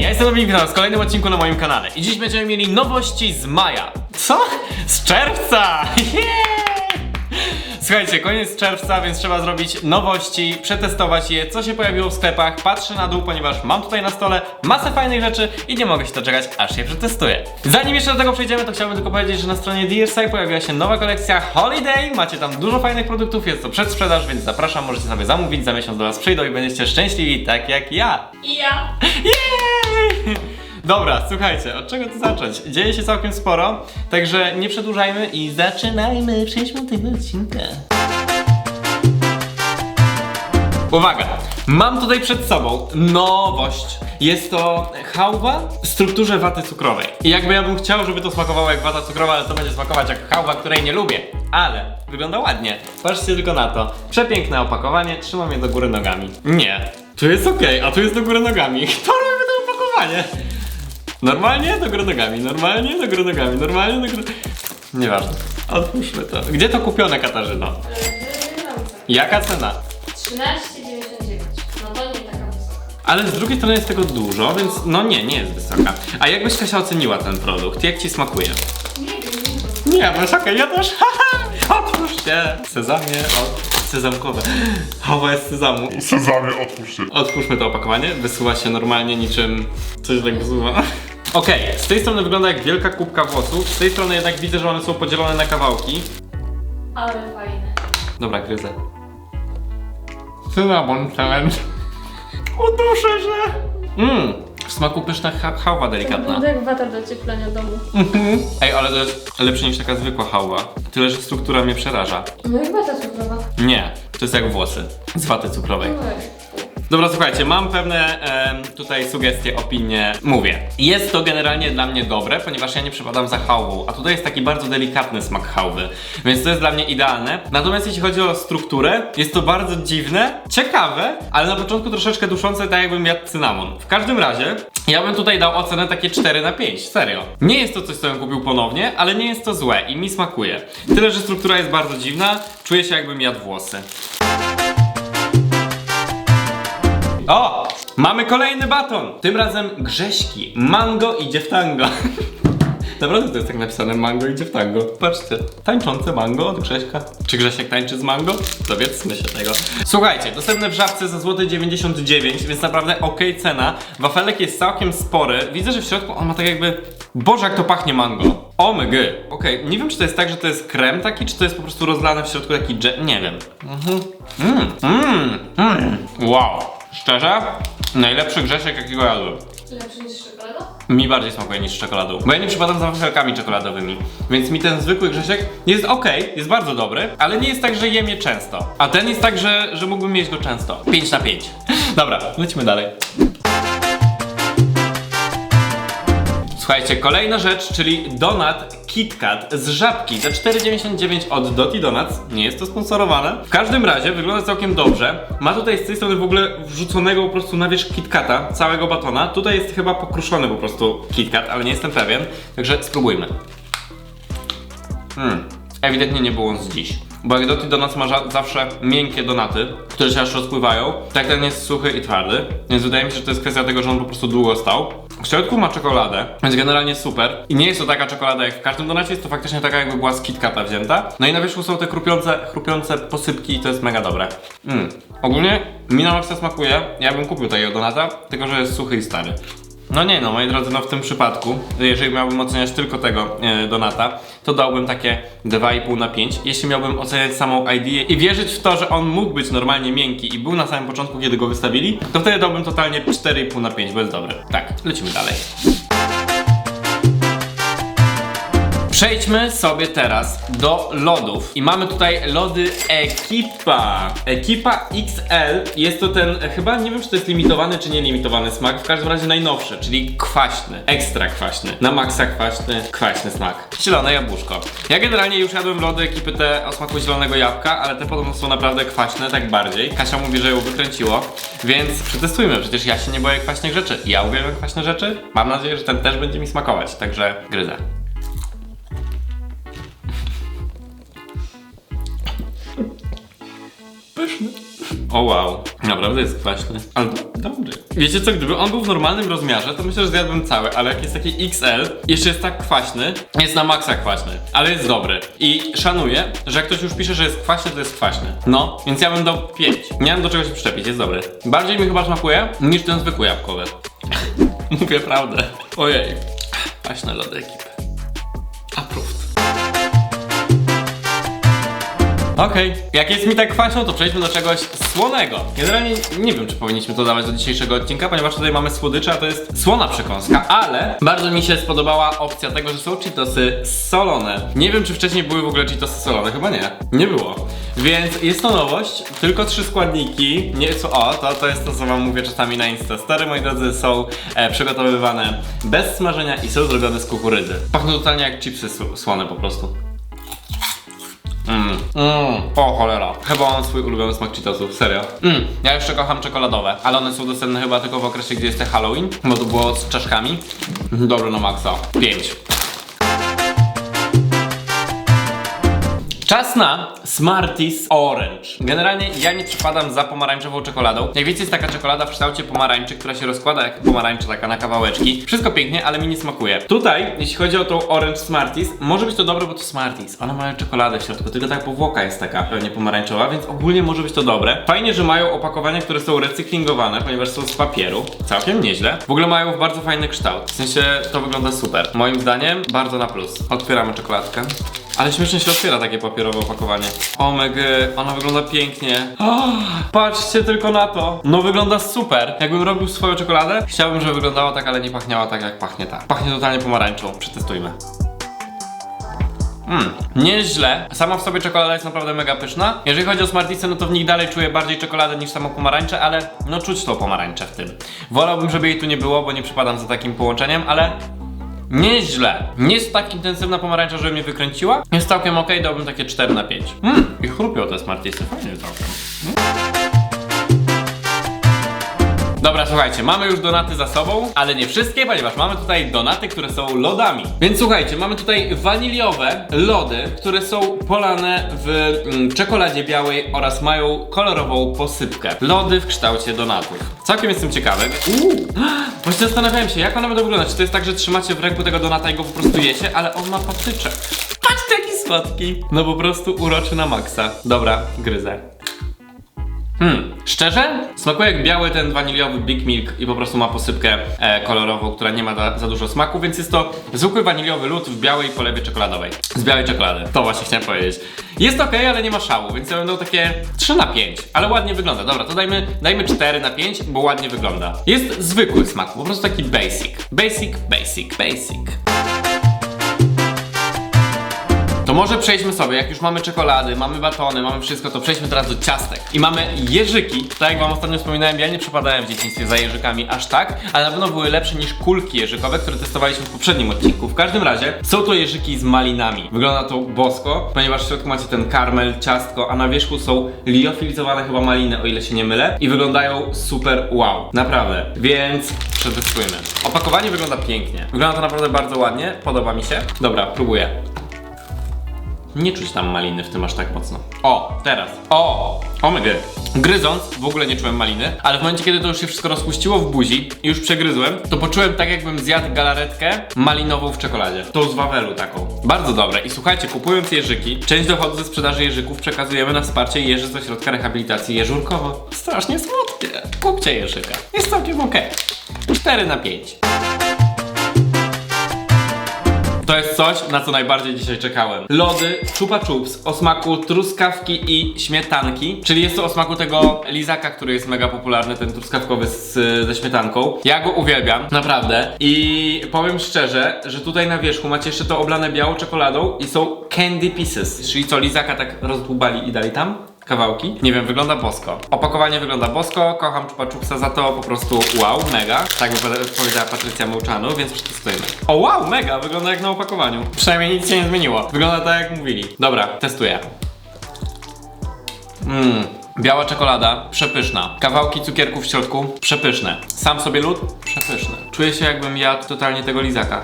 Hej, ja jestem Dominik Witam w kolejnym odcinku na moim kanale i dziś będziemy mieli nowości z maja. Co? Z czerwca! Yeah! Słuchajcie, koniec czerwca, więc trzeba zrobić nowości, przetestować je, co się pojawiło w sklepach. Patrzę na dół, ponieważ mam tutaj na stole masę fajnych rzeczy i nie mogę się doczekać, aż je przetestuję. Zanim jeszcze do tego przejdziemy, to chciałbym tylko powiedzieć, że na stronie DSI pojawiła się nowa kolekcja Holiday. Macie tam dużo fajnych produktów, jest to przedsprzedaż, więc zapraszam, możecie sobie zamówić, za miesiąc do Was przyjdą i będziecie szczęśliwi, tak jak ja. I ja. Jej! Dobra, słuchajcie, od czego tu zacząć? Dzieje się całkiem sporo, także nie przedłużajmy i zaczynajmy. Przejdźmy do tego odcinka. Uwaga! Mam tutaj przed sobą nowość. Jest to hałwa w strukturze waty cukrowej. I jakby ja bym chciał, żeby to smakowało jak wata cukrowa, ale to będzie smakować jak hałwa, której nie lubię. Ale wygląda ładnie. Patrzcie tylko na to. Przepiękne opakowanie, trzymam je do góry nogami. Nie. Tu jest ok, a tu jest do góry nogami. Kto opakowanie? Normalnie do normalnie do góry nogami, normalnie do góry... Nieważne. Otwórzmy to. Gdzie to kupione, Katarzyno? Wyrządza. Jaka cena? 13,99. No to nie taka wysoka. Ale z drugiej strony jest tego dużo, więc no nie, nie jest wysoka. A jakbyś Kasia oceniła ten produkt? Jak ci smakuje? Nie wiem, nie wiem. Nie, no jest okej, ja też. Haha! Otwórz się! Sezamie. Sezamkowe. Chowa jest sezamu. Sezamie, otwórz się. Otwórzmy to opakowanie. Wysuwa się normalnie niczym coś tak wysuwa. Okej, z tej strony wygląda jak wielka kubka włosów, z tej strony jednak widzę, że one są podzielone na kawałki. Ale fajne. Dobra, gryzę. Cynamon challenge. Uduszę się. Mmm, w smaku pyszna ha hałwa delikatna. Wygląda jak wata do ocieplania domu. Ej, ale to jest lepsze niż taka zwykła hałwa. Tyle, że struktura mnie przeraża. No jak wata cukrowa. Nie, to jest jak włosy z waty cukrowej. Oj. Dobra, słuchajcie, mam pewne tutaj sugestie, opinie. Mówię, jest to generalnie dla mnie dobre, ponieważ ja nie przypadam za hałwą, a tutaj jest taki bardzo delikatny smak hałwy, więc to jest dla mnie idealne. Natomiast jeśli chodzi o strukturę, jest to bardzo dziwne, ciekawe, ale na początku troszeczkę duszące, tak jakbym jadł cynamon. W każdym razie, ja bym tutaj dał ocenę takie 4 na 5, serio. Nie jest to coś, co bym kupił ponownie, ale nie jest to złe i mi smakuje. Tyle, że struktura jest bardzo dziwna, czuję się jakbym jadł włosy. O! Mamy kolejny baton! Tym razem Grześki. Mango idzie w tango. Naprawdę to jest tak napisane, mango idzie w tango. Patrzcie, tańczące mango od Grześka. Czy Grzesiek tańczy z mango? Dowiedzmy się tego. Słuchajcie, dostępne w żabce za złote 99, więc naprawdę ok cena. Wafelek jest całkiem spory. Widzę, że w środku on ma tak jakby... Boże, jak to pachnie mango. Omg. Okej, nie wiem, czy to jest tak, że to jest krem taki, czy to jest po prostu rozlane w środku taki dżem. Nie wiem. Mhm. Mmm, mmm, mmm. Wow. Szczerze? Najlepszy Grzesiek, jakiego jadłem. Lepszy niż czekolada? Mi bardziej smakuje niż z czekoladą. Bo ja nie przypadam za wafelkami czekoladowymi. Więc mi ten zwykły Grzesiek jest ok, jest bardzo dobry, ale nie jest tak, że jem je często. A ten jest tak, że, że mógłbym mieć go często. 5 na 5. Dobra, lecimy dalej. Słuchajcie, kolejna rzecz, czyli donat KitKat z żabki za 4,99 od Doti Donuts. Nie jest to sponsorowane. W każdym razie wygląda całkiem dobrze. Ma tutaj z tej strony w ogóle wrzuconego po prostu na wierzch KitKata, całego batona. Tutaj jest chyba pokruszony po prostu KitKat, ale nie jestem pewien. Także spróbujmy. Mm. Ewidentnie nie było on z dziś. Bo jak Doty Donuts ma zawsze miękkie donaty, które się aż rozpływają, tak ten jest suchy i twardy. Więc wydaje mi się, że to jest kwestia tego, że on po prostu długo stał. W środku ma czekoladę, więc generalnie super. I nie jest to taka czekolada jak w każdym donacie, jest to faktycznie taka jakby była z wzięta. No i na wierzchu są te chrupiące, chrupiące posypki i to jest mega dobre. Mm. Ogólnie mi na maksa smakuje. Ja bym kupił takiego donata, tylko że jest suchy i stary. No nie no, moi drodzy, no w tym przypadku, jeżeli miałbym oceniać tylko tego e, Donata, to dałbym takie 2,5 na 5. Jeśli miałbym oceniać samą ideę i wierzyć w to, że on mógł być normalnie miękki i był na samym początku, kiedy go wystawili, to wtedy dałbym totalnie 4,5 na 5, bo jest dobry. Tak, lecimy dalej. Przejdźmy sobie teraz do lodów. I mamy tutaj lody Ekipa. Ekipa XL. Jest to ten, chyba nie wiem czy to jest limitowany czy nielimitowany smak. W każdym razie najnowszy, czyli kwaśny. Ekstra kwaśny. Na maksa kwaśny, kwaśny smak. Zielone jabłuszko. Ja generalnie już jadłem lody ekipy te o smaku zielonego jabłka, ale te podobno są naprawdę kwaśne, tak bardziej. Kasia mówi, że ją wykręciło. Więc przetestujmy, przecież ja się nie boję kwaśnych rzeczy. Ja uwielbiam kwaśne rzeczy. Mam nadzieję, że ten też będzie mi smakować, także gryzę. O wow, naprawdę jest kwaśny. Ale do- dobry. Wiecie co, gdyby on był w normalnym rozmiarze, to myślę, że zjadłbym cały, ale jak jest taki XL, jeszcze jest tak kwaśny, jest na maksa kwaśny, ale jest dobry. I szanuję, że jak ktoś już pisze, że jest kwaśny, to jest kwaśny. No, więc ja bym dał 5. Miałem do czego się przyczepić, jest dobry. Bardziej mi chyba smakuje niż ten zwykły jabłkowy. Mówię prawdę. Ojej. Kwaśne lody ekipy. Approved. Okej, jak jest mi tak kwaśno, to przejdźmy do czegoś słonego. Generalnie nie wiem, czy powinniśmy to dawać do dzisiejszego odcinka, ponieważ tutaj mamy słodycze, a to jest słona przekąska, ale bardzo mi się spodobała opcja tego, że są Cheetosy solone. Nie wiem, czy wcześniej były w ogóle Cheetosy solone, chyba nie. Nie było. Więc jest to nowość, tylko trzy składniki. Nie, co, o, to, to jest to, co wam mówię czasami na Insta. Stary, moi drodzy, są e, przygotowywane bez smażenia i są zrobione z kukurydzy. Pachną totalnie jak chipsy sł- słone po prostu. Mm. Mm. O cholera. Chyba mam swój ulubiony smak Cheetosów, serio. Mm. Ja jeszcze kocham czekoladowe, ale one są dostępne chyba tylko w okresie, gdzie jest Halloween, bo to było z czaszkami. Dobry na maksa. 5. Czas na Smarties Orange. Generalnie ja nie przypadam za pomarańczową czekoladą. Jak wiecie, jest taka czekolada w kształcie pomarańczy, która się rozkłada jak pomarańcza taka na kawałeczki. Wszystko pięknie, ale mi nie smakuje. Tutaj, jeśli chodzi o tą Orange Smarties, może być to dobre, bo to Smarties. One mają czekoladę w środku, tylko ta powłoka jest taka pewnie pomarańczowa, więc ogólnie może być to dobre. Fajnie, że mają opakowania, które są recyklingowane, ponieważ są z papieru. Całkiem nieźle. W ogóle mają bardzo fajny kształt. W sensie to wygląda super. Moim zdaniem bardzo na plus. Otwieramy czekoladkę. Ale śmiesznie się otwiera takie papierowe opakowanie. Omega, ona wygląda pięknie. O, patrzcie tylko na to. No wygląda super. Jakbym robił swoją czekoladę, chciałbym, żeby wyglądała tak, ale nie pachniała tak, jak pachnie ta. Pachnie totalnie pomarańczą. Przetestujmy. Mmm, nieźle. Sama w sobie czekolada jest naprawdę mega pyszna. Jeżeli chodzi o Smartiesy, no to w nich dalej czuję bardziej czekoladę niż samą pomarańczę, ale no czuć tą pomarańczę w tym. Wolałbym, żeby jej tu nie było, bo nie przypadam za takim połączeniem, ale Nieźle. Nie jest tak intensywna pomarańcza, żeby mnie wykręciła. Jest całkiem ok, dałbym takie 4 na 5. Mmm, i chrupią te Smartiesy, fajnie całkiem. Dobra, słuchajcie, mamy już donaty za sobą, ale nie wszystkie, ponieważ mamy tutaj donaty, które są lodami. Więc słuchajcie, mamy tutaj waniliowe lody, które są polane w mm, czekoladzie białej oraz mają kolorową posypkę. Lody w kształcie donatów. Całkiem jestem ciekawy. Uuu, właśnie zastanawiałem się, jak one będą wyglądać. Czy to jest tak, że trzymacie w ręku tego donata i go po prostu jecie, ale on ma patyczek. Patrzcie, jaki słodki. No po prostu uroczy na maksa. Dobra, gryzę. Hmm, szczerze? Smakuje jak biały ten waniliowy Big Milk i po prostu ma posypkę e, kolorową, która nie ma da, za dużo smaku, więc jest to zwykły waniliowy lód w białej polewie czekoladowej. Z białej czekolady. To właśnie chciałem powiedzieć. Jest ok, ale nie ma szału, więc ja będę takie 3 na 5, ale ładnie wygląda. Dobra, to dajmy, dajmy 4 na 5, bo ładnie wygląda. Jest zwykły smak, po prostu taki basic. Basic, basic, basic. To może przejdźmy sobie, jak już mamy czekolady, mamy batony, mamy wszystko, to przejdźmy teraz do ciastek. I mamy jeżyki. Tak jak wam ostatnio wspominałem, ja nie przypadałem w dzieciństwie za jeżykami aż tak, ale na pewno były lepsze niż kulki jeżykowe, które testowaliśmy w poprzednim odcinku. W każdym razie są to jeżyki z malinami. Wygląda to bosko, ponieważ w środku macie ten karmel, ciastko, a na wierzchu są liofilizowane chyba maliny, o ile się nie mylę. I wyglądają super wow. Naprawdę. Więc przetestujmy. Opakowanie wygląda pięknie. Wygląda to naprawdę bardzo ładnie, podoba mi się. Dobra, próbuję. Nie czuć tam maliny w tym aż tak mocno. O, teraz. O, omega. Gryząc, w ogóle nie czułem maliny, ale w momencie, kiedy to już się wszystko rozpuściło w buzi i już przegryzłem, to poczułem tak, jakbym zjadł galaretkę malinową w czekoladzie. Tą z Wawelu taką. Bardzo dobre. I słuchajcie, kupując jeżyki, część dochodu ze sprzedaży jeżyków przekazujemy na wsparcie jeży z ośrodka rehabilitacji jeżurkowo. Strasznie słodkie. Kupcie jeżyka. Jest całkiem okej. 4 na 5. To jest coś, na co najbardziej dzisiaj czekałem. Lody Chupa Chups o smaku truskawki i śmietanki, czyli jest to o smaku tego lizaka, który jest mega popularny, ten truskawkowy z, ze śmietanką. Ja go uwielbiam, naprawdę. I powiem szczerze, że tutaj na wierzchu macie jeszcze to oblane białą czekoladą i są candy pieces, czyli co lizaka tak rozdłubali i dali tam kawałki. Nie wiem, wygląda bosko. Opakowanie wygląda bosko, kocham Chupa za to, po prostu wow, mega. Tak by powie- powiedziała Patrycja Mołczanu, więc przetestujemy. O wow, mega, wygląda jak na opakowaniu. Przynajmniej nic się nie zmieniło. Wygląda tak jak mówili. Dobra, testuję. Mmm, biała czekolada, przepyszna. Kawałki cukierków w środku, przepyszne. Sam sobie lód, przepyszny. Czuję się jakbym jadł totalnie tego lizaka.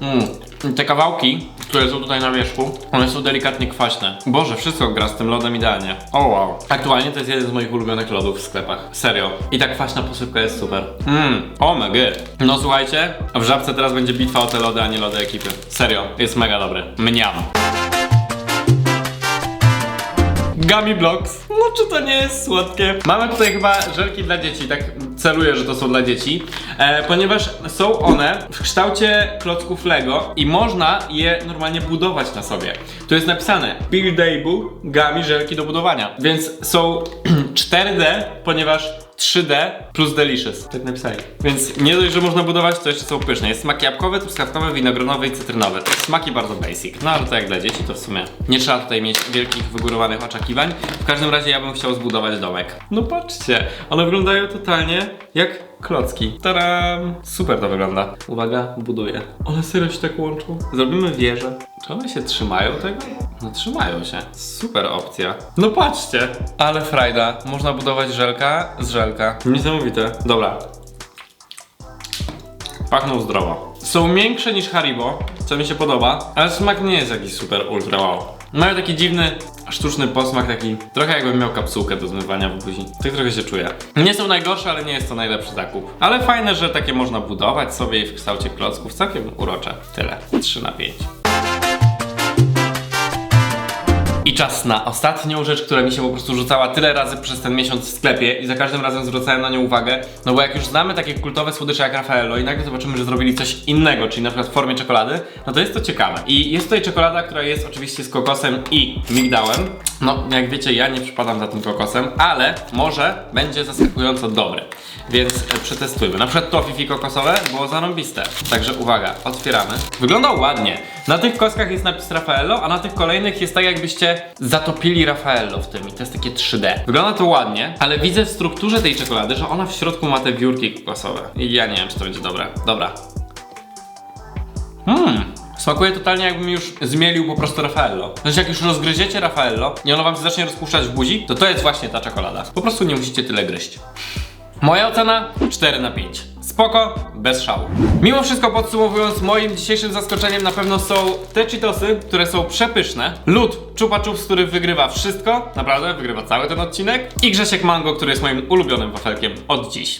Mm. Te kawałki które są tutaj na wierzchu, one są delikatnie kwaśne. Boże, wszystko gra z tym lodem idealnie. O wow. Aktualnie to jest jeden z moich ulubionych lodów w sklepach. Serio. I ta kwaśna posypka jest super. Mmm, oh my. No słuchajcie, w Żabce teraz będzie bitwa o te lody, a nie lody ekipy. Serio, jest mega dobry. Mniam. Gummy Blocks. No czy to nie jest słodkie? Mamy tutaj chyba żelki dla dzieci, tak celuję, że to są dla dzieci, e, ponieważ są one w kształcie klocków Lego i można je normalnie budować na sobie. Tu jest napisane Buildable Gummy żelki do budowania, więc są 4D, ponieważ 3D plus Delicious. Tak napisali. Więc nie dość, że można budować, to jeszcze są pyszne. Jest smak jabłkowy, truskawkowy, winogronowy i cytrynowy. Smaki bardzo basic. No ale to jak dla dzieci, to w sumie nie trzeba tutaj mieć wielkich, wygórowanych oczekiwań. W każdym razie ja bym chciał zbudować domek. No patrzcie, one wyglądają totalnie jak klocki. Taram! Super to wygląda. Uwaga, buduję. One serio się tak łączą. Zrobimy wieżę. Czy one się trzymają tego? No trzymają się. Super opcja. No patrzcie. Ale frajda. Można budować żelka z żelka. Niesamowite. Dobra. Pachną zdrowo. Są większe niż Haribo, co mi się podoba, ale smak nie jest jakiś super ultra wow. Mają taki dziwny, sztuczny posmak, taki trochę jakbym miał kapsułkę do zmywania w buzi. Tak trochę się czuję. Nie są najgorsze, ale nie jest to najlepszy zakup. Ale fajne, że takie można budować sobie w kształcie klocków, całkiem urocze. Tyle. 3 na 5. I czas na ostatnią rzecz, która mi się po prostu rzucała tyle razy przez ten miesiąc w sklepie i za każdym razem zwracałem na nią uwagę, no bo jak już znamy takie kultowe słodycze jak Raffaello i nagle zobaczymy, że zrobili coś innego, czyli na przykład w formie czekolady, no to jest to ciekawe. I jest tutaj czekolada, która jest oczywiście z kokosem i migdałem. No, jak wiecie, ja nie przypadam za tym kokosem, ale może będzie zaskakująco dobry. Więc e, przetestujmy. Na przykład to fifi kokosowe było zarąbiste. Także uwaga, otwieramy. Wygląda ładnie. Na tych koskach jest napis Raffaello, a na tych kolejnych jest tak jakbyście zatopili Raffaello w tym i to jest takie 3D. Wygląda to ładnie, ale widzę w strukturze tej czekolady, że ona w środku ma te wiórki kokosowe. I ja nie wiem, czy to będzie dobre. Dobra. Mmm. Smakuje totalnie jakbym już zmielił po prostu Raffaello. Znaczy jak już rozgryziecie Raffaello i ono wam się zacznie rozpuszczać w buzi, to to jest właśnie ta czekolada. Po prostu nie musicie tyle gryźć. Moja ocena 4 na 5. Spoko, bez szału. Mimo wszystko podsumowując, moim dzisiejszym zaskoczeniem na pewno są te Cheetosy, które są przepyszne. Lód Chupa Chups, który wygrywa wszystko, naprawdę wygrywa cały ten odcinek. I Grzesiek Mango, który jest moim ulubionym wafelkiem od dziś.